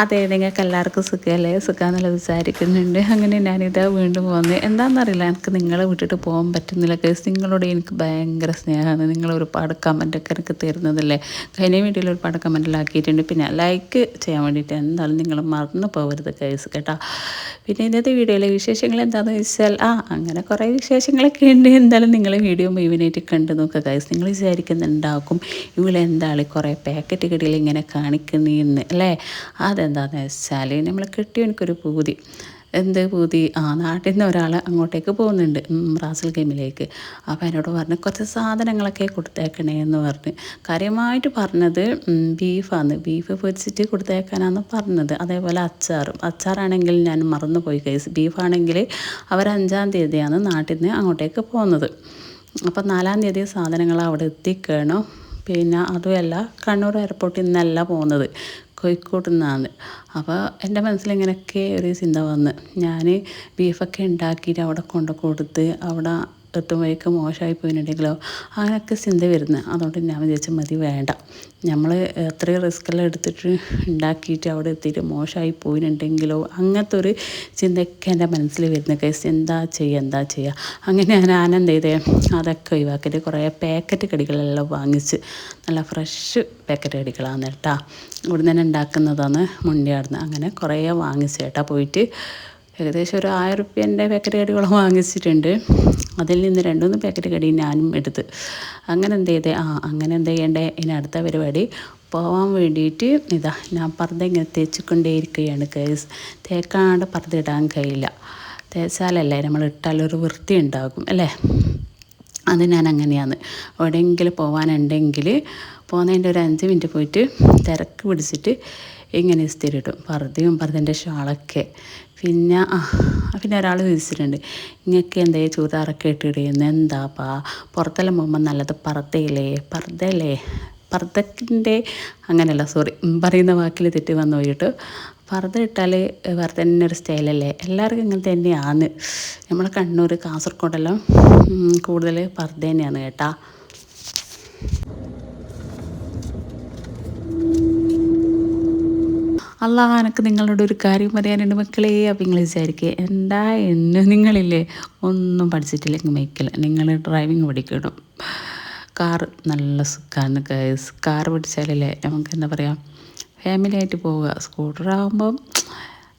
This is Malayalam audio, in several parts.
അതെ നിങ്ങൾക്ക് എല്ലാവർക്കും സുഖമല്ലേ? സുഖമെന്നുള്ള വിചാരിക്കുന്നുണ്ട്. അങ്ങനെ ഞാനിതാ വീണ്ടും വന്ന് എന്താണെന്നറിയില്ല എനിക്ക് നിങ്ങളെ വിട്ടിട്ട് പോകാൻ പറ്റുന്നില്ല. കേസ് നിങ്ങളോട് എനിക്ക് ഭയങ്കര സ്നേഹമാണ്. നിങ്ങൾ ഒരുപാട് കമന്റൊക്കെ എനിക്ക് തരുന്നതല്ലേ? കഴിഞ്ഞ വീഡിയോയിൽ ഒരുപാട് കമന്റിലാക്കിയിട്ടുണ്ട്. പിന്നെ ലൈക്ക് ചെയ്യാൻ വേണ്ടിയിട്ട് എന്തായാലും നിങ്ങൾ മറന്നു പോകരുത് കേസ് കേട്ടോ. പിന്നെ ഇന്നത്തെ വീഡിയോയിലെ വിശേഷങ്ങൾ എന്താണെന്ന് വെച്ചാൽ ആ അങ്ങനെ കുറേ വിശേഷങ്ങളൊക്കെ ഉണ്ട്. എന്തായാലും നിങ്ങൾ വീഡിയോ മുഴുവനായിട്ട് കണ്ടു നോക്കുക കേസ് നിങ്ങൾ വിചാരിക്കുന്നുണ്ടാക്കും ഇവളെന്താണ് കുറേ പാക്കറ്റ് കടിയിൽ ഇങ്ങനെ കാണിക്കുന്നതെന്ന് അല്ലേ? അതെന്താണെന്ന് വെച്ചാൽ നമ്മൾ കിട്ടിയവനക്കൊരു പൂതി. എന്ത് പൂതി? ആ നാട്ടിൽ നിന്ന് ഒരാൾ അങ്ങോട്ടേക്ക് പോകുന്നുണ്ട് റാസൽ ഗെയിമിലേക്ക്. അപ്പോൾ എന്നോട് പറഞ്ഞ് കുറച്ച് സാധനങ്ങളൊക്കെ കൊടുത്തേക്കണേ എന്ന് പറഞ്ഞ്. കാര്യമായിട്ട് പറഞ്ഞത് ബീഫാണ് ബീഫ് പൊരിച്ചിട്ട് കൊടുത്തേക്കാനാണ് പറഞ്ഞത്. അതേപോലെ അച്ചാറും. അച്ചാറാണെങ്കിൽ ഞാൻ മറന്നു മറന്നുപോയി കേസ് ബീഫാണെങ്കിൽ അവർ അഞ്ചാം തീയതിയാണ് നാട്ടിൽ നിന്ന് അങ്ങോട്ടേക്ക് പോകുന്നത്. അപ്പോൾ നാലാം തീയതി സാധനങ്ങൾ അവിടെ എത്തിക്കണം. പിന്നെ അതുമല്ല കണ്ണൂർ എയർപോർട്ടിൽ നിന്നല്ല പോകുന്നത്. കോഴിക്കോട് നിന്നാണ് അപ്പോൾ എന്റെ മനസ്സിലിങ്ങനെയൊക്കെ ഒരു ചിന്ത വന്ന്. ഞാൻ ബീഫൊക്കെ ഉണ്ടാക്കിയിട്ട് അവിടെ കൊണ്ട് കൊടുത്ത് അവിടെ എത്തുമ്പോഴേക്കും മോശമായി പോയിട്ടുണ്ടെങ്കിലോ അങ്ങനെയൊക്കെ ചിന്ത വരുന്നത് അതുകൊണ്ട് ഞാൻ വിചാരിച്ച മതി വേണ്ട. നമ്മൾ എത്രയും റിസ്ക്കെല്ലാം എടുത്തിട്ട് ഉണ്ടാക്കിയിട്ട് അവിടെ എത്തിയിട്ട് മോശമായി പോയിട്ടുണ്ടെങ്കിലോ അങ്ങനത്തെ ഒരു ചിന്തയൊക്കെ എന്റെ മനസ്സിൽ വരുന്ന. കേസ് എന്താ ചെയ്യുക എന്താ ചെയ്യുക? അങ്ങനെ ഞാൻ ആനന്ദ ചെയ്തേ? അതൊക്കെ ഒഴിവാക്കിയിട്ട് കുറേ പാക്കറ്റ് കടികളെല്ലാം വാങ്ങിച്ച് നല്ല ഫ്രഷ് പാക്കറ്റ് കടികളാണ് കേട്ടോ. ഇവിടുന്ന് തന്നെ ഉണ്ടാക്കുന്നതാണ് മുണ്ടിയാടുന്നത് അങ്ങനെ കുറേ വാങ്ങിച്ച് കേട്ടോ. പോയിട്ട് ഏകദേശം ഒരു ആയിരം റുപ്യന്റെ പാക്കറ്റ് കടികളും വാങ്ങിച്ചിട്ടുണ്ട്. അതിൽ നിന്ന് രണ്ടുമൂന്ന് പാക്കറ്റ് കടി ഞാനും എടുത്ത്. അങ്ങനെ എന്ത് ചെയ്തേ? ആ അങ്ങനെ എന്ത് ചെയ്യണ്ടേ? ഇനി അടുത്ത പരിപാടി പോവാൻ വേണ്ടിയിട്ട് ഇതാ ഞാൻ പർദ്ദ ഇങ്ങനെ തേച്ചിക്കൊണ്ടേയിരിക്കുകയാണ് കേസ് തേക്കാണ്ട് പർദ്ദ ഇടാൻ കഴിയില്ല. തേച്ചാലല്ലേ നമ്മൾ ഇട്ടാലൊരു വൃത്തി ഉണ്ടാകും അല്ലേ? അത് ഞാൻ അങ്ങനെയാണ്. എവിടെയെങ്കിലും പോകാനുണ്ടെങ്കിൽ പോകുന്നതിന്റെ ഒരു അഞ്ച് മിനിറ്റ് പോയിട്ട് തിരക്ക് പിടിച്ചിട്ട് ഇങ്ങനെ ഇസ്തിരിടും പർദ്ദയും പർദ്ദന്റെ ഷാളൊക്കെ. പിന്നെ പിന്നെ ഒരാൾ ചോദിച്ചിട്ടുണ്ട് ഇങ്ങക്ക് എന്തേ ചൂതാറൊക്കെ ഇട്ടിടുന്നത് എന്താപ്പാ? പുറത്തെല്ലാം പോകുമ്പോൾ നല്ലത് പർദ്ദയില്ലേ? പർദ്ദയില്ലേ? പർദ്ദക്കിന്റെ അങ്ങനെയല്ല സോറി പറയുന്ന വാക്കിൽ തെറ്റ് വന്നു പോയിട്ട്. പർദ്ദ ഇട്ടാൽ വേറെ തന്നെ ഒരു സ്റ്റൈലല്ലേ? എല്ലാവർക്കും ഇങ്ങനെ തന്നെയാണ്. നമ്മുടെ കണ്ണൂർ കാസർഗോഡെല്ലാം കൂടുതൽ പർദ്ദ തന്നെയാണ് കേട്ടാ. അല്ല എനിക്ക് നിങ്ങളോട് ഒരു കാര്യം പറയാനുണ്ട് മക്കളെ. അപ്പം നിങ്ങൾ വിചാരിക്കുക എന്താ എന്ന് നിങ്ങളില്ലേ? ഒന്നും പഠിച്ചിട്ടില്ലെങ്കിൽ മേക്കില്ല നിങ്ങൾ ഡ്രൈവിങ് പഠിക്കണം? കാർ നല്ല സുഖമാണ് കാർ പഠിച്ചാലല്ലേ നമുക്ക് എന്താ പറയുക ഫാമിലി ആയിട്ട് പോവുക. സ്കൂട്ടർ ആകുമ്പം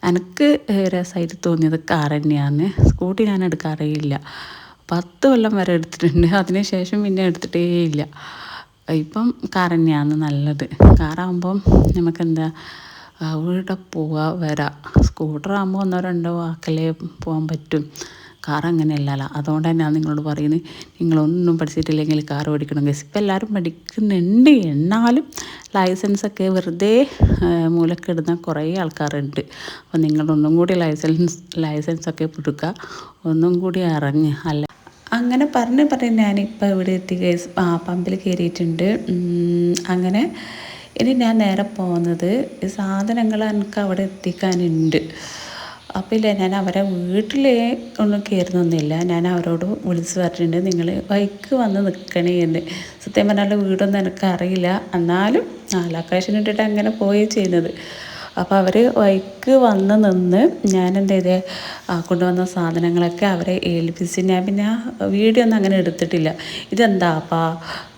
എനിക്ക് രസമായിട്ട് തോന്നിയത് കാർ തന്നെയാണ്. സ്കൂട്ടി ഞാൻ എടുക്കാറേയില്ല പത്ത് കൊല്ലം വരെ എടുത്തിട്ടുണ്ട്. അതിന് ശേഷം പിന്നെ എടുത്തിട്ടേ ഇല്ല. ഇപ്പം കാർ തന്നെയാണ് നല്ലത്. കാറാകുമ്പം നമുക്കെന്താ അവിടെ പോവുക സ്കൂട്ടർ സ്കൂട്ടറാകുമ്പോൾ ഒന്നോ രണ്ടോ വാക്കലേ പോകാൻ പറ്റും. കാർ അങ്ങനെയല്ലല്ലോ. അതുകൊണ്ട് തന്നെയാണ് നിങ്ങളോട് പറയുന്നത് നിങ്ങളൊന്നും പഠിച്ചിട്ടില്ലെങ്കിൽ കാർ പഠിക്കണം ഗസ് ഇപ്പം എല്ലാവരും പഠിക്കുന്നുണ്ട്. എന്നാലും ലൈസൻസൊക്കെ വെറുതെ മൂലക്കിടുന്ന കുറേ ആൾക്കാരുണ്ട്. അപ്പോൾ നിങ്ങളൊന്നും കൂടി ലൈസൻസ് ലൈസൻസൊക്കെ പുതുക്കുക ഒന്നും കൂടി ഇറങ്ങി അല്ല. അങ്ങനെ പറഞ്ഞ് പറഞ്ഞ് ഞാനിപ്പോൾ ഇവിടെ എത്തി ആ പമ്പിൽ കയറിയിട്ടുണ്ട് അങ്ങനെ ഇനി ഞാൻ നേരെ പോകുന്നത് സാധനങ്ങൾ എനിക്ക് അവിടെ എത്തിക്കാനുണ്ട്. അപ്പോൾ ഇല്ല ഞാൻ അവരെ വീട്ടിൽ ഒന്നും കയറുന്നൊന്നുമില്ല. ഞാൻ അവരോട് വിളിച്ച് പറഞ്ഞിട്ടുണ്ട് നിങ്ങൾ ബൈക്ക് വന്ന് നിൽക്കണേ എന്ന് സത്യം പറഞ്ഞാൽ വീടൊന്നും എനിക്കറിയില്ല. എന്നാലും ഇട്ടിട്ട് അങ്ങനെ പോയി ചെയ്യുന്നത്. അപ്പോൾ അവർ വൈക്ക് വന്ന് നിന്ന് ഞാൻ എന്ത് ഇത് കൊണ്ടുവന്ന സാധനങ്ങളൊക്കെ അവരെ ഏൽപ്പിച്ച് ഞാൻ പിന്നെ വീഡിയോ ഒന്നും അങ്ങനെ എടുത്തിട്ടില്ല. ഇതെന്താപ്പാ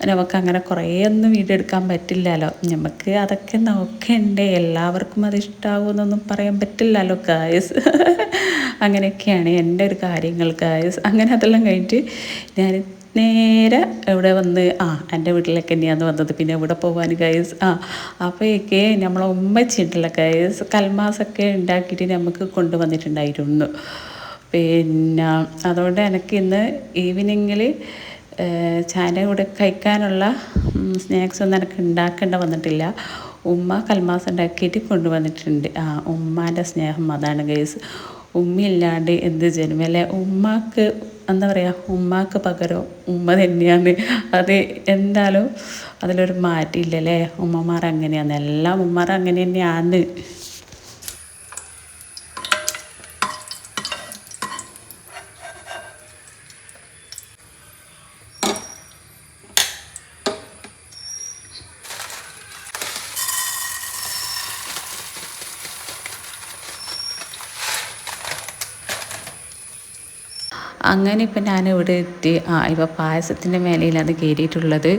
നമുക്ക് അങ്ങനെ കുറേ ഒന്നും വീഡിയോ എടുക്കാൻ പറ്റില്ലല്ലോ. നമുക്ക് അതൊക്കെ നോക്കണ്ടേ? എല്ലാവർക്കും അത് ഇഷ്ടമാകുമെന്നൊന്നും പറയാൻ പറ്റില്ലല്ലോ ഗായസ് അങ്ങനെയൊക്കെയാണ് എന്റെ ഒരു കാര്യങ്ങൾ ഗായസ് അങ്ങനെ അതെല്ലാം കഴിഞ്ഞിട്ട് ഞാൻ നേരെ ഇവിടെ വന്ന് ആ എന്റെ വീട്ടിലൊക്കെ തന്നെയാണ് വന്നത്. പിന്നെ ഇവിടെ പോകാൻ ഗൈസ് ആ അപ്പോഴേക്ക് നമ്മളെ ഉമ്മച്ചിട്ടുള്ള ഗൈസ് കൽമാസൊക്കെ ഉണ്ടാക്കിയിട്ട് നമുക്ക് കൊണ്ടുവന്നിട്ടുണ്ടായിരുന്നു. പിന്നെ അതുകൊണ്ട് എനിക്ക് ഇന്ന് ഈവനിങ്ങിൽ ചായന്റെ കൂടെ കഴിക്കാനുള്ള സ്നാക്സ് ഒന്നും എനിക്ക് ഉണ്ടാക്കേണ്ട വന്നിട്ടില്ല. ഉമ്മ കൽമാസ് ഉണ്ടാക്കിയിട്ട് കൊണ്ടുവന്നിട്ടുണ്ട്. ആ ഉമ്മാന്റെ സ്നേഹം അതാണ് ഗൈസ് ഉമ്മയില്ലാണ്ട് എന്ത് ജന്മല്ലേ ഉമ്മാക്ക് എന്താ പറയുക ഉമ്മാക്ക് പകരം ഉമ്മ തന്നെയാണ്. അത് എന്തായാലും അതിലൊരു മാറ്റമില്ലല്ലേ ഉമ്മമാർ അങ്ങനെയാണ്. എല്ലാം ഉമ്മമാർ അങ്ങനെ തന്നെയാണ് അങ്ങനെ ഇപ്പം ഇവിടെ എത്തി. ആ ഇപ്പം പായസത്തിന്റെ മേലയിലാണ് കയറിയിട്ടുള്ളത്.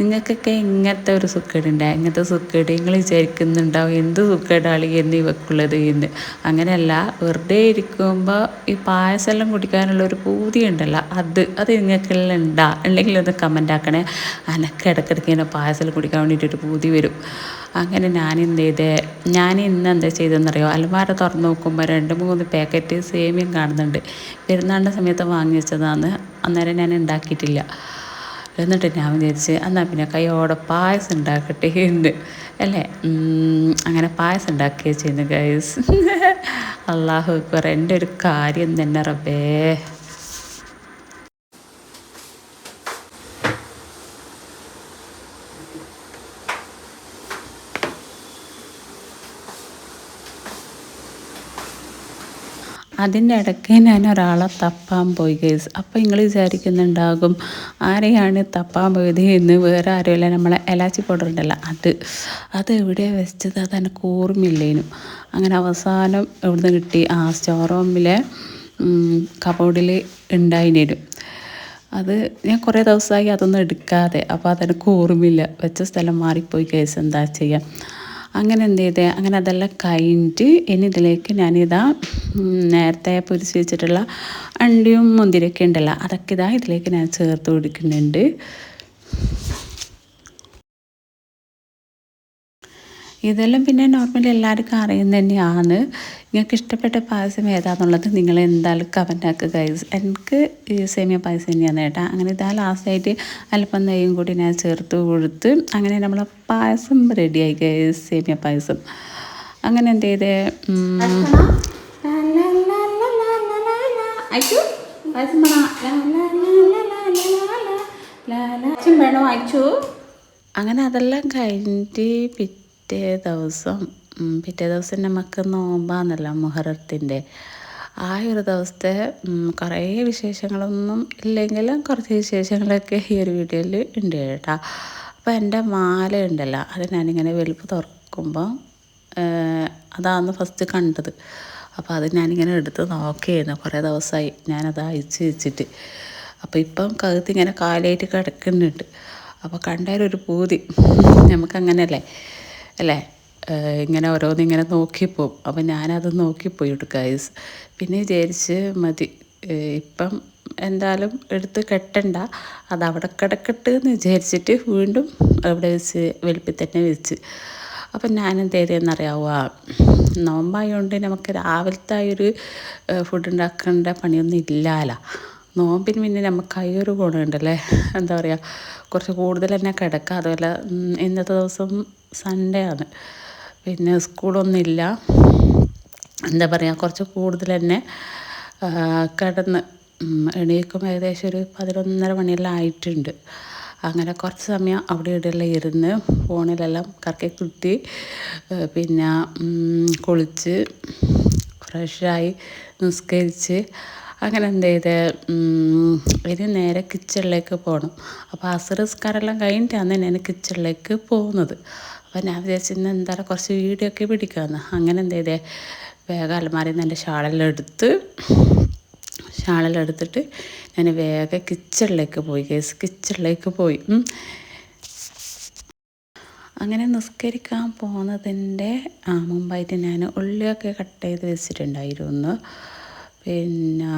നിങ്ങൾക്കൊക്കെ ഇങ്ങനത്തെ ഒരു സുക്കേടുണ്ട്? ഇങ്ങനത്തെ സുക്കേട് നിങ്ങൾ വിചാരിക്കുന്നുണ്ടാവും എന്ത് സുക്കേടാളി എന്ന് ഇവക്കുള്ളത് എന്ന്? അങ്ങനെയല്ല വെറുതെ ഇരിക്കുമ്പോൾ ഈ പായസമെല്ലാം കുടിക്കാനുള്ള ഒരു പൂതി ഉണ്ടല്ലോ. അത് അത് നിങ്ങൾക്കെല്ലാം ഉണ്ടാ? അല്ലെങ്കിൽ ഒന്ന് കമന്റ് ആക്കണേ. അനക്ക് ഇടയ്ക്കിടയ്ക്ക് ഇങ്ങനെ പായസം കുടിക്കാൻ വേണ്ടിയിട്ടൊരു പൂതി വരും. അങ്ങനെ ഞാൻ എന്ത് ചെയ്ത് ഞാൻ ഇന്ന് എന്താ ചെയ്തതെന്നറിയോ? അലമാര തുറന്ന് നോക്കുമ്പോൾ രണ്ട് മൂന്ന് പാക്കറ്റ് സേമിയം കാണുന്നുണ്ട്. പെരുന്നാളിന്റെ സമയത്ത് വാങ്ങി വെച്ചതാണ് അന്നേരം ഞാൻ ഉണ്ടാക്കിയിട്ടില്ല എന്നിട്ട് ഞാൻ വിചാരിച്ച് എന്നാൽ പിന്നെ കൈയോടെ പായസം ഉണ്ടാക്കട്ടെ എന്ന്. അല്ലേ? അങ്ങനെ പായസം ഉണ്ടാക്കുകയാണ് ചെയ്യുന്നു ഗൈസ് അള്ളാഹു എന്റെ ഒരു കാര്യം തന്നെ റബ്ബേ. അതിന്റെ ഇടയ്ക്ക് ഞാൻ ഒരാളെ തപ്പാൻ പോയി കേസ് അപ്പോൾ നിങ്ങൾ വിചാരിക്കുന്നുണ്ടാകും ആരെയാണ് തപ്പാൻ പോയത് എന്ന് വേറെ ആരുമില്ല. നമ്മളെ എലാച്ചി പൗഡർ ഉണ്ടല്ലോ അത് അത് എവിടെയാണ് വെച്ചത്? അത് എനിക്ക് ഓർമ്മയില്ലേനും. അങ്ങനെ അവസാനം എവിടുന്ന് കിട്ടി ആ സ്റ്റോർ റൂമിലെ കബോർഡിൽ ഉണ്ടായിരുന്നു അത് ഞാൻ കുറേ ദിവസമായി അതൊന്നും എടുക്കാതെ അപ്പോൾ അതെനിക്ക് ഓർമ്മയില്ല. വെച്ച സ്ഥലം മാറിപ്പോയി കേസ് എന്താ ചെയ്യുക അങ്ങനെ എന്ത് ചെയ്തേ? അങ്ങനെ അതെല്ലാം കഴിഞ്ഞിട്ട് ഇനി ഇതിലേക്ക് ഞാനിതാ നേരത്തെ പൊരിച്ച് വെച്ചിട്ടുള്ള അണ്ടിയും മുന്തിരിയൊക്കെ ഉണ്ടല്ലോ അതൊക്കെ ഇതാ ഇതിലേക്ക് ഞാൻ ചേർത്ത് കൊടുക്കുന്നുണ്ട്. ഇതെല്ലാം പിന്നെ നോർമലി എല്ലാവർക്കും അറിയുന്ന തന്നെയാണ്. നിങ്ങൾക്ക് ഇഷ്ടപ്പെട്ട പായസം ഏതാണെന്നുള്ളത് നിങ്ങൾ എന്തായാലും കമന്റ് ആക്കുക ഗൈസ് എനിക്ക് സേമിയ പായസം തന്നെയാണ് കേട്ടോ അങ്ങനെ ഇതാ ലാസ്റ്റായിട്ട് അല്പം നെയ്യും കൂടി ഞാൻ ചേർത്ത് കൊടുത്ത് അങ്ങനെ നമ്മൾ പായസം റെഡിയായി ഗൈസ് സേമിയ പായസം. അങ്ങനെ എന്ത് ചെയ്തേ? അങ്ങനെ അതെല്ലാം കഴിഞ്ഞിട്ട് പിറ്റേ ദിവസം പിറ്റേ ദിവസം നമുക്ക് നോമ്പാന്നല്ലോ മുഹറത്തിന്റെ ആ ഒരു ദിവസത്തെ കുറേ വിശേഷങ്ങളൊന്നും ഇല്ലെങ്കിലും കുറച്ച് വിശേഷങ്ങളൊക്കെ ഈ ഒരു വീഡിയോയിൽ ഉണ്ട് കേട്ടോ. അപ്പോൾ എന്റെ മാല ഉണ്ടല്ലോ അത് ഞാനിങ്ങനെ വെളുപ്പ് തുറക്കുമ്പോൾ അതാണ് ഫസ്റ്റ് കണ്ടത്. അപ്പോൾ അത് ഞാനിങ്ങനെ എടുത്ത് നോക്കിയായിരുന്നു കുറേ ദിവസമായി ഞാനത് അയച്ച് വെച്ചിട്ട്. അപ്പോൾ ഇപ്പം കഴുത്ത് ഇങ്ങനെ കാലായിട്ട് കിടക്കുന്നുണ്ട്. അപ്പോൾ കണ്ടാലൊരു പൂതി നമുക്കങ്ങനെയല്ലേ അല്ലേ? ഇങ്ങനെ ഓരോന്നിങ്ങനെ നോക്കിപ്പോവും. അപ്പം ഞാനത് നോക്കിപ്പോയി ഗൈസ് പിന്നെ വിചാരിച്ച് മതി. ഇപ്പം എന്തായാലും എടുത്ത് കെട്ടണ്ട. അത് അവിടെ കിടക്കട്ടെ എന്ന് വിചാരിച്ചിട്ട് വീണ്ടും അവിടെ വെച്ച് വെളുപ്പിൽ തന്നെ വെച്ച്. അപ്പം ഞാനെന്ത് ചെയ്തതെന്നറിയാവുക നോമ്പായതുകൊണ്ട് നമുക്ക് രാവിലത്തെ ആ ഒരു ഫുഡ് ഉണ്ടാക്കേണ്ട പണിയൊന്നും ഇല്ലല്ലോ നോമ്പിന് പിന്നെ നമുക്ക് ആ ഒരു ഗുണമുണ്ടല്ലേ എന്താ പറയുക കുറച്ച് കൂടുതൽ തന്നെ കിടക്കുക അതുപോലെ ഇന്നത്തെ ദിവസം സൺഡേ ആണ് പിന്നെ സ്കൂളൊന്നുമില്ല. എന്താ പറയുക കുറച്ച് കൂടുതൽ തന്നെ കിടന്ന് എണീക്കും ഏകദേശം ഒരു പതിനൊന്നര മണിയെല്ലാം ആയിട്ടുണ്ട്. അങ്ങനെ കുറച്ച് സമയം അവിടെ ഇവിടെയെല്ലാം ഇരുന്ന് ഫോണിലെല്ലാം കറക്കി കുത്തി പിന്നെ കുളിച്ച് ഫ്രഷായി നിസ്കരിച്ച് അങ്ങനെ എന്ത് ചെയ്ത് ഇനി നേരെ കിച്ചണിലേക്ക് പോകണം അപ്പോൾ അസുരസ്കാരെല്ലാം കഴിഞ്ഞിട്ടാണ് ഞാൻ കിച്ചണിലേക്ക് പോകുന്നത്. അപ്പോൾ ഞാൻ വിചാരിച്ചിരുന്ന എന്തായാലും കുറച്ച് വീഡിയോ ഒക്കെ പിടിക്കാമെന്ന് അങ്ങനെ എന്ത് ചെയ്തേ? വേഗം അലമാരിയിൽ നിന്ന് എന്റെ ഷാളെല്ലാം എടുത്തിട്ട് ഞാൻ വേഗം കിച്ചണിലേക്ക് പോയി. കേസ് കിച്ചണിലേക്ക് പോയി. അങ്ങനെ നിസ്കരിക്കാൻ പോകുന്നതിന്റെ മുമ്പായിട്ട് ഞാൻ ഉള്ളിയൊക്കെ കട്ട് ചെയ്ത് വെച്ചിട്ടുണ്ടായിരുന്നു. പിന്നെ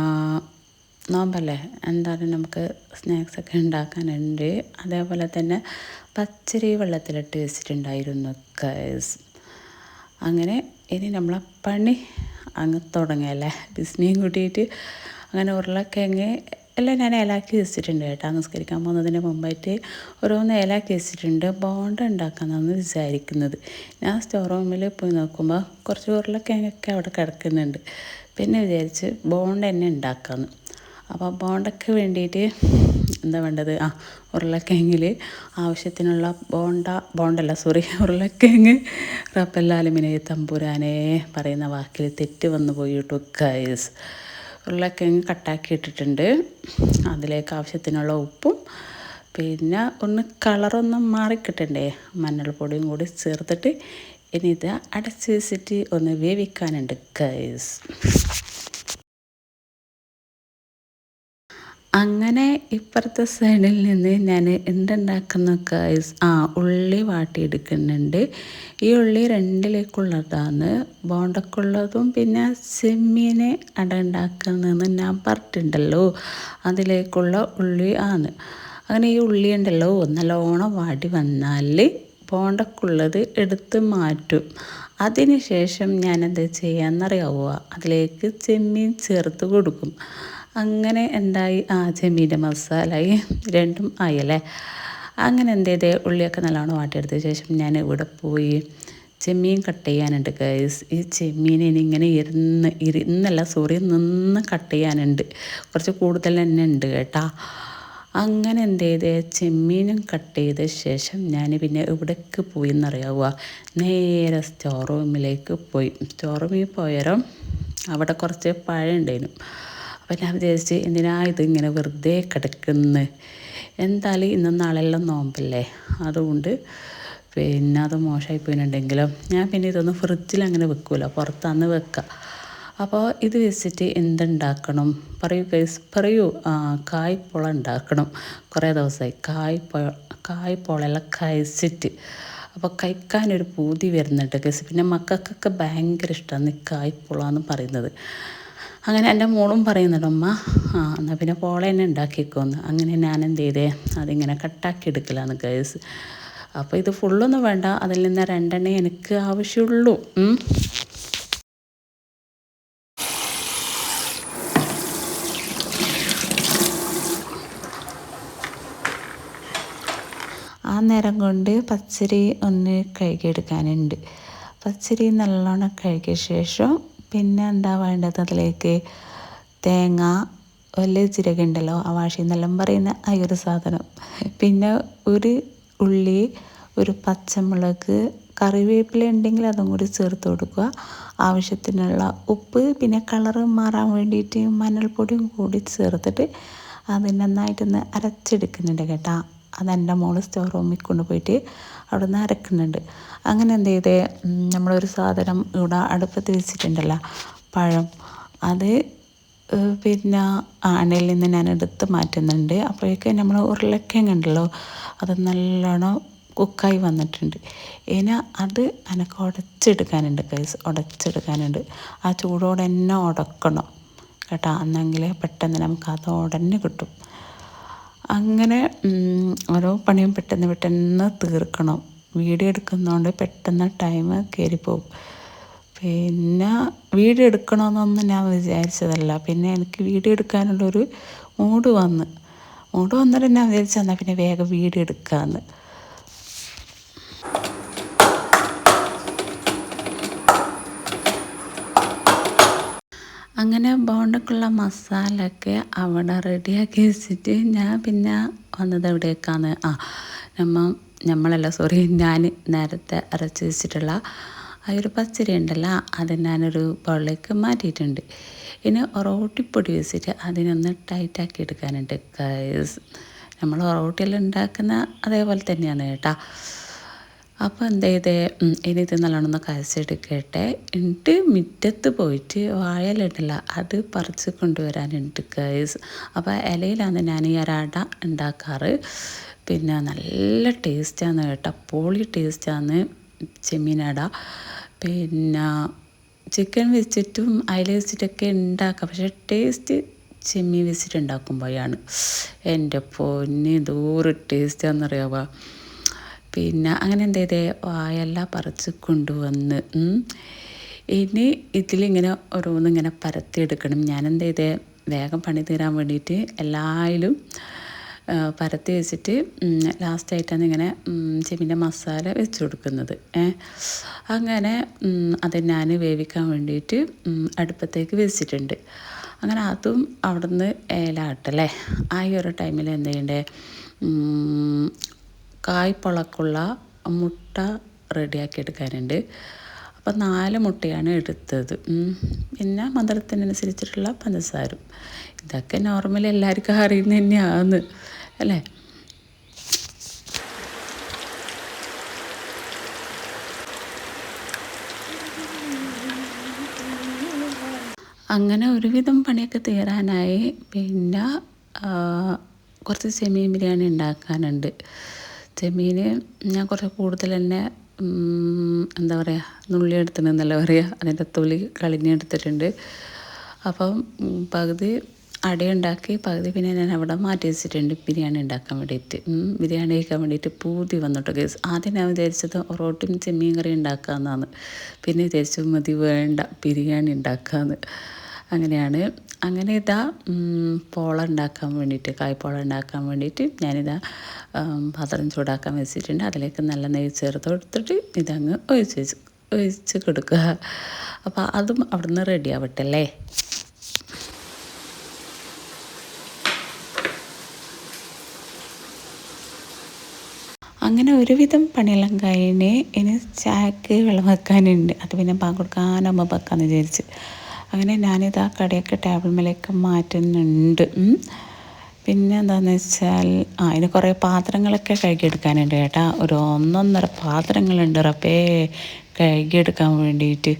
നോമ്പല്ലേ? എന്തായാലും നമുക്ക് സ്നാക്സൊക്കെ ഉണ്ടാക്കാനുണ്ട്. അതേപോലെ തന്നെ പച്ചരി വെള്ളത്തിലിട്ട് വെച്ചിട്ടുണ്ടായിരുന്നു കേസ് അങ്ങനെ ഇനി നമ്മളെ പണി അങ്ങ് തുടങ്ങിയല്ലേ ബിസ്മിയും കൂട്ടിയിട്ട് അങ്ങനെ ഉരുളക്കിഴങ്ങ് എല്ലാം ഞാൻ ഇലാക്കി വെച്ചിട്ടുണ്ട് കേട്ടോ. നിസ്കരിക്കാൻ പോകുന്നതിന് മുമ്പായിട്ട് ഓരോന്ന് ഇലാക്കി വെച്ചിട്ടുണ്ട്. ബോണ്ട ഉണ്ടാക്കാമെന്നാണ് വിചാരിക്കുന്നത്. ഞാൻ സ്റ്റോർ റൂമിൽ പോയി നോക്കുമ്പോൾ കുറച്ച് ഉരുളക്കിഴങ്ങൊക്കെ അവിടെ കിടക്കുന്നുണ്ട്. പിന്നെ വിചാരിച്ച് ബോണ്ട് തന്നെ ഉണ്ടാക്കാമെന്ന് അപ്പോൾ ബോണ്ടയ്ക്ക് വേണ്ടിയിട്ട് എന്താ വേണ്ടത്? ആ ഉരുളക്കിഴങ്ങിൽ ആവശ്യത്തിനുള്ള ബോണ്ട ബോണ്ടല്ല സോറി ഉരുളക്കിഴങ്ങ് റപ്പല്ലാലുമിനെ തമ്പുരാനെ പറയുന്ന വാക്കിൽ തെറ്റ് വന്നു പോയി കേട്ടോ ഗൈസ് ഉരുളക്കിഴങ്ങ് കട്ടാക്കി ഇട്ടിട്ടുണ്ട്. അതിലേക്ക് ആവശ്യത്തിനുള്ള ഉപ്പും പിന്നെ ഒന്ന് കളറൊന്നും മാറിക്കിട്ടണ്ടേ? മഞ്ഞൾപ്പൊടിയും കൂടി ചേർത്തിട്ട് ഇനി ഇത് അടച്ച് വെച്ചിട്ട് ഒന്ന് വേവിക്കാനുണ്ട് ഗൈസ് അങ്ങനെ ഇപ്പുറത്തെ സൈഡിൽ നിന്ന് ഞാൻ എന്തുണ്ടാക്കുന്ന ഗൈസ് ആ ഉള്ളി വാട്ടിയെടുക്കുന്നുണ്ട്. ഈ ഉള്ളി രണ്ടിലേക്കുള്ളതാണ്. ബോണ്ടക്കുള്ളതും പിന്നെ ചെമ്മീനെ അട ഉണ്ടാക്കുന്നതെന്ന് ഞാൻ പറഞ്ഞിട്ടുണ്ടല്ലോ. അതിലേക്കുള്ള ഉള്ളി ആണ്. അങ്ങനെ ഈ ഉള്ളി ഉണ്ടല്ലോ നല്ലോണം വാടി വന്നാൽ ബോണ്ടക്കുള്ളത് എടുത്ത് മാറ്റും. അതിന് ശേഷം ഞാനെന്ത് ചെയ്യാമെന്നറിയാവുക അതിലേക്ക് ചെമ്മീൻ ചേർത്ത് കൊടുക്കും. അങ്ങനെ എന്തായി? ആ ചെമ്മീന്റെ മസാലയായി രണ്ടും ആയല്ലേ? അങ്ങനെ എന്ത് ചെയ്ത്? ഉള്ളിയൊക്കെ നല്ലോണം വാട്ടിയെടുത്ത ശേഷം ഞാൻ ഇവിടെ പോയി. ചെമ്മീൻ കട്ട് ചെയ്യാനുണ്ട് ഗൈസ് ഈ ചെമ്മീനെ ഇങ്ങനെ ഇരുന്ന് ഇരുന്നല്ല സോറി നിന്ന് കട്ട് ചെയ്യാനുണ്ട്. കുറച്ച് കൂടുതൽ തന്നെ ഉണ്ട് കേട്ടാ. അങ്ങനെ എന്ത് ചെയ്ത്? ചെമ്മീനും കട്ട് ചെയ്ത ശേഷം ഞാൻ പിന്നെ എവിടേക്ക് പോയി എന്നറിയാവുക നേരെ സ്റ്റോർ റൂമിലേക്ക് പോയി. സ്റ്റോർ റൂമിൽ പോയാലും അവിടെ കുറച്ച് പഴം ഉണ്ടായിരുന്നു. അപ്പം ഞാൻ വിചാരിച്ച് എന്തിനാ ഇതിങ്ങനെ വെറുതെ കിടക്കുന്നത് എന്തായാലും ഇന്നും നാളെല്ലാം നോമ്പല്ലേ? അതുകൊണ്ട് പിന്നെ അത് മോശമായി പോയിട്ടുണ്ടെങ്കിലും ഞാൻ പിന്നെ ഇതൊന്നും ഫ്രിഡ്ജിൽ അങ്ങനെ വെക്കൂല പുറത്താന്ന് വെക്കുക അപ്പോൾ ഇത് വെച്ചിട്ട് എന്തുണ്ടാക്കണം? പറയൂ കേസ് പറയൂ. കായ്പൊള ഉണ്ടാക്കണം. കുറേ ദിവസമായി കായ്പൊ കായ്പുളയെല്ലാം കഴിച്ചിട്ട് അപ്പോൾ കഴിക്കാനൊരു പൂതി വരുന്നുണ്ട് കേസ് പിന്നെ മക്കൾക്കൊക്കെ ഭയങ്കര ഇഷ്ടമാണ് കായ്പുള എന്ന് പറയുന്നത്. അങ്ങനെ എന്റെ മോളും പറയുന്നുണ്ട് അമ്മ ആ എന്നാൽ പിന്നെ പോളെ തന്നെ ഉണ്ടാക്കിക്കോന്ന്. അങ്ങനെ ഞാൻ എന്ത് ചെയ്തേ അതിങ്ങനെ കട്ടാക്കി എടുക്കലാണ് ഗൈസ് അപ്പോൾ ഇത് ഫുള്ളൊന്നും വേണ്ട അതിൽ നിന്ന് രണ്ടെണ്ണേ എനിക്ക് ആവശ്യമുള്ളൂ. ആ നേരം കൊണ്ട് പച്ചരി ഒന്ന് കഴുകിയെടുക്കാനുണ്ട്. പച്ചരി നല്ലോണം കഴുകിയ ശേഷം പിന്നെ എന്താ വേണ്ടത് അതിലേക്ക്? തേങ്ങ വലിയ ജീരകം ഉണ്ടല്ലോ ആ വാഷി എന്നെല്ലാം പറയുന്ന ആ ഒരു സാധനം. പിന്നെ ഒരു ഉള്ളി ഒരു പച്ചമുളക് കറിവേപ്പില ഉണ്ടെങ്കിൽ അതും കൂടി ചേർത്ത് കൊടുക്കുക. ആവശ്യത്തിനുള്ള ഉപ്പ് പിന്നെ കളറ് മാറാൻ വേണ്ടിയിട്ട് മഞ്ഞൾപ്പൊടിയും കൂടി ചേർത്തിട്ട് അത് നന്നായിട്ടൊന്ന് അരച്ചെടുക്കുന്നുണ്ട് കേട്ടോ. അതെന്റെ മോൾ സ്റ്റോർ റൂമിൽ കൊണ്ടുപോയിട്ട് അവിടെ നിന്ന് അരക്കുന്നുണ്ട്. അങ്ങനെ എന്ത് ചെയ്തേ നമ്മളൊരു സാധനം ഇവിടെ അടുപ്പത്ത് വെച്ചിട്ടുണ്ടല്ലോ പഴം. അത് പിന്നെ അണയിൽ നിന്ന് ഞാൻ എടുത്ത് മാറ്റുന്നുണ്ട്. അപ്പോഴേക്ക് നമ്മൾ ഉരുളക്കിഴങ്ങ് ഉണ്ടല്ലോ അത് നല്ലോണം കുക്കായി വന്നിട്ടുണ്ട്. ഇനി അത് എനിക്ക് ഉടച്ചെടുക്കാനുണ്ട് കൈസ് ഉടച്ചെടുക്കാനുണ്ട്. ആ ചൂടോടെ തന്നെ ഉടക്കണം. കേട്ടോ? എന്നെങ്കിൽ പെട്ടെന്ന് നമുക്ക് അത് ഉടനെ കിട്ടും. അങ്ങനെ ഓരോ പണിയും പെട്ടെന്ന് പെട്ടെന്ന് തീർക്കണം. വീഡിയോ എടുക്കുന്നതുകൊണ്ട് പെട്ടെന്ന് ടൈം കയറിപ്പോവും പിന്നെ വീഡിയോ എടുക്കണമെന്നൊന്നും ഞാൻ വിചാരിച്ചതല്ല. പിന്നെ എനിക്ക് വീഡിയോ എടുക്കാനുള്ളൊരു മൂഡ് വന്ന്. മൂഡ് വന്നിട്ട് ഞാൻ വിചാരിച്ചതെന്നാൽ പിന്നെ വേഗം വീഡിയോ എടുക്കാമെന്ന് അങ്ങനെ ബോണ്ടക്കുള്ള മസാലയൊക്കെ അവിടെ റെഡിയാക്കി വെച്ചിട്ട് ഞാൻ പിന്നെ വന്നത് എവിടേക്കാണ്? ആ നമ്മ നമ്മളല്ല സോറി ഞാൻ നേരത്തെ അരച്ച് വെച്ചിട്ടുള്ള ആ ഒരു പച്ചരി ഉണ്ടല്ലോ അത് ഞാനൊരു ബൗളിലേക്ക് മാറ്റിയിട്ടുണ്ട്. ഇനി ഒറോട്ടിപ്പൊടി വെച്ചിട്ട് അതിനൊന്ന് ടൈറ്റാക്കി എടുക്കാനുണ്ട് നമ്മൾ ഒറോട്ടിയെല്ലാം ഉണ്ടാക്കുന്ന അതേപോലെ തന്നെയാണ് കേട്ടോ. അപ്പോൾ എന്ത് ചെയ്തേ? ഇനി ഇത് നല്ലോണം കരച്ചെടുക്കട്ടെ എന്നിട്ട് മുറ്റത്ത് പോയിട്ട് വാഴയിലിട്ടില്ല. അത് പറിച്ച് കൊണ്ടുവരാനുണ്ട് ഗൈസ് അപ്പോൾ ഇലയിലാണ് ഞാൻ ഈ അരാട ഉണ്ടാക്കാറ്. പിന്നെ നല്ല ടേസ്റ്റാണ് കേട്ടോ. പോളി ടേസ്റ്റാണ് ചെമ്മീനട പിന്നെ ചിക്കൻ വെച്ചിട്ടും അയില വെച്ചിട്ടൊക്കെ ഉണ്ടാക്കാം. പക്ഷേ ടേസ്റ്റ് ചെമ്മീൻ വെച്ചിട്ട് ഉണ്ടാക്കുമ്പോഴാണ് എന്റെ പൊന്നി ദൂരെ ടേസ്റ്റാണെന്നറിയാവുക പിന്നെ അങ്ങനെ എന്ത് ചെയ്തേ? വായെല്ലാം പറിച്ച് കൊണ്ടുവന്ന് ഇനി ഇതിലിങ്ങനെ ഓരോന്നിങ്ങനെ പരത്തിയെടുക്കണം. ഞാൻ എന്ത് ചെയ്തേ? വേഗം പണി തീരാൻ വേണ്ടിയിട്ട് എല്ലായിലും പരത്തി വെച്ചിട്ട് ലാസ്റ്റായിട്ടാണ് ഇങ്ങനെ ചെമ്മീന്റെ മസാല വെച്ച് കൊടുക്കുന്നത്. അങ്ങനെ അത് ഞാൻ വേവിക്കാൻ വേണ്ടിയിട്ട് അടുപ്പത്തേക്ക് വെച്ചിട്ടുണ്ട്. അങ്ങനെ അതും അവിടുന്ന് ഏലാട്ടല്ലേ? ആ ഒരു ടൈമിൽ എന്ത് ചെയ്യണ്ടേ? കായ്പളക്കുള്ള മുട്ട റെഡിയാക്കി എടുക്കാനുണ്ട്. അപ്പോൾ നാല് മുട്ടയാണ് എടുത്തത്. പിന്നെ മധുരത്തിനനുസരിച്ചിട്ടുള്ള പഞ്ചസാരും ഇതൊക്കെ നോർമൽ എല്ലാവർക്കും അറിയുന്ന തന്നെയാണ് അല്ലേ? അങ്ങനെ ഒരുവിധം പണിയൊക്കെ തീരാനായി. പിന്നെ കുറച്ച് സെമി ബിരിയാണി ഉണ്ടാക്കാനുണ്ട്. ചെമ്മീൻ ഞാൻ കുറച്ച് കൂടുതൽ തന്നെ എന്താ പറയുക നുള്ളി എടുത്തിട്ടുണ്ടെന്നല്ല പറയുക അതിന്റെ തൊലി കളിഞ്ഞെടുത്തിട്ടുണ്ട് അപ്പം പകുതി അടയുണ്ടാക്കി പകുതി പിന്നെ ഞാൻ അവിടെ മാറ്റി വെച്ചിട്ടുണ്ട്. ബിരിയാണി ഉണ്ടാക്കാൻ വേണ്ടിയിട്ട്. ബിരിയാണി കഴിക്കാൻ വേണ്ടിയിട്ട് പൂതി വന്നിട്ട് കേസ് ആദ്യം ഞാൻ വിചാരിച്ചത് റോട്ടിയും ചെമ്മീൻ കറി ഉണ്ടാക്കാമെന്നാണ് പിന്നെ വിചാരിച്ചു മതി വേണ്ട ബിരിയാണി ഉണ്ടാക്കാമെന്ന് അങ്ങനെയാണ് അങ്ങനെ ഇതാ പോള ഉണ്ടാക്കാൻ വേണ്ടിയിട്ട് കായ്പോള ഉണ്ടാക്കാൻ വേണ്ടിയിട്ട് ഞാനിതാ പാത്രം ചൂടാക്കാൻ വെച്ചിട്ടുണ്ട്. അതിലേക്ക് നല്ല നെയ്യ് ചേർത്ത് കൊടുത്തിട്ട് ഇതങ്ങ് ഒഴിച്ച് വെച്ച് ഒഴിച്ച് കൊടുക്കുക. അപ്പോൾ അതും അവിടുന്ന് റെഡി ആവട്ടെ അല്ലേ അങ്ങനെ ഒരുവിധം പണിയെല്ലാം കഴിഞ്ഞ് ഇനി ചായക്ക് വെള്ളം വെക്കാനുണ്ട്. അത് പിന്നെ പാൻ കൊടുക്കാനാകുമ്പോൾ വെക്കാമെന്ന് വിചാരിച്ച്. അങ്ങനെ ഞാനിത് ആ കടയൊക്കെ ടേബിൾ മേലേക്ക് മാറ്റുന്നുണ്ട്. പിന്നെ എന്താണെന്ന് വെച്ചാൽ ആ അതിന് കുറേ പാത്രങ്ങളൊക്കെ കഴുകിയെടുക്കാനുണ്ട് കേട്ടാ. ഒരു ഒന്നൊന്നര പാത്രങ്ങളുണ്ട് റപ്പേ കഴുകിയെടുക്കാൻ വേണ്ടിയിട്ട്.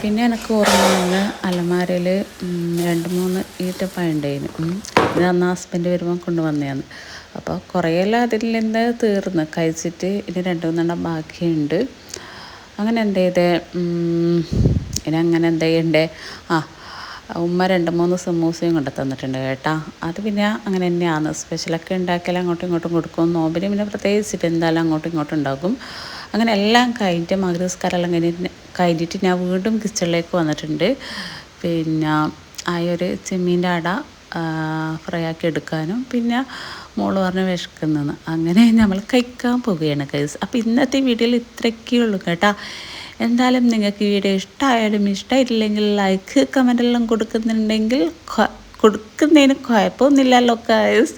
പിന്നെ എനിക്ക് ഓർമ്മ വന്ന് അലമാരയിൽ രണ്ട് മൂന്ന് ഈറ്റപ്പായ ഉണ്ടായിരുന്നു ഇത് അന്ന് ഹസ്ബൻഡ് വരുമ്പോൾ കൊണ്ടുവന്നതാണ്. അപ്പോൾ കുറേയെല്ലാം അതിൽ നിന്ന് തീർന്ന് കഴിച്ചിട്ട് ഇനി രണ്ട് മൂന്നെണ്ണം ബാക്കിയുണ്ട്. അങ്ങനെ എന്ത് ചെയ്തേ? ഇനി അങ്ങനെ എന്ത് ചെയ്യണ്ടേ? ആ ഉമ്മ രണ്ട് മൂന്ന് സമൂസയും കൊണ്ട് തന്നിട്ടുണ്ട് കേട്ടാ. അത് പിന്നെ അങ്ങനെ തന്നെയാണ്. സ്പെഷ്യലൊക്കെ ഉണ്ടാക്കിയാൽ അങ്ങോട്ടും ഇങ്ങോട്ടും കൊടുക്കും. നോമ്പിന് പിന്നെ പ്രത്യേകിച്ചിട്ട് എന്തായാലും അങ്ങോട്ടും ഇങ്ങോട്ടും ഉണ്ടാക്കും അങ്ങനെ എല്ലാം കഴിഞ്ഞിട്ട് മകരസ്കാരെല്ലാം കഴിഞ്ഞിട്ട് കഴിഞ്ഞിട്ട് ഞാൻ വീണ്ടും കിച്ചണിലേക്ക് വന്നിട്ടുണ്ട്. പിന്നെ ആ ഒരു ചെമ്മീന്റെ അട ഫ്രൈ ആക്കി എടുക്കാനും. പിന്നെ മോൾ പറഞ്ഞ് വിഷക്കുന്നതെന്ന് അങ്ങനെ നമ്മൾ കഴിക്കാൻ പോവുകയാണ് കൈസ് അപ്പോൾ ഇന്നത്തെ വീഡിയോയിൽ ഇത്രയൊക്കെ ഉള്ളൂ കേട്ടോ. എന്തായാലും നിങ്ങൾക്ക് വീഡിയോ ഇഷ്ടമായാലും ഇഷ്ടമായിട്ടില്ലെങ്കിൽ ലൈക്ക് കമന്റെല്ലാം കൊടുക്കുന്നുണ്ടെങ്കിൽ കൊടുക്കുന്നതിന് കുഴപ്പമൊന്നുമില്ലല്ലോ കൈസ്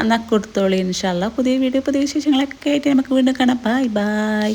എന്നാൽ കൊടുത്തോളി ഇൻഷാല്ല പുതിയ വീഡിയോ പുതിയ വിശേഷങ്ങളൊക്കെ ആയിട്ട് നമുക്ക് വീണ്ടും കാണാം. Bye bye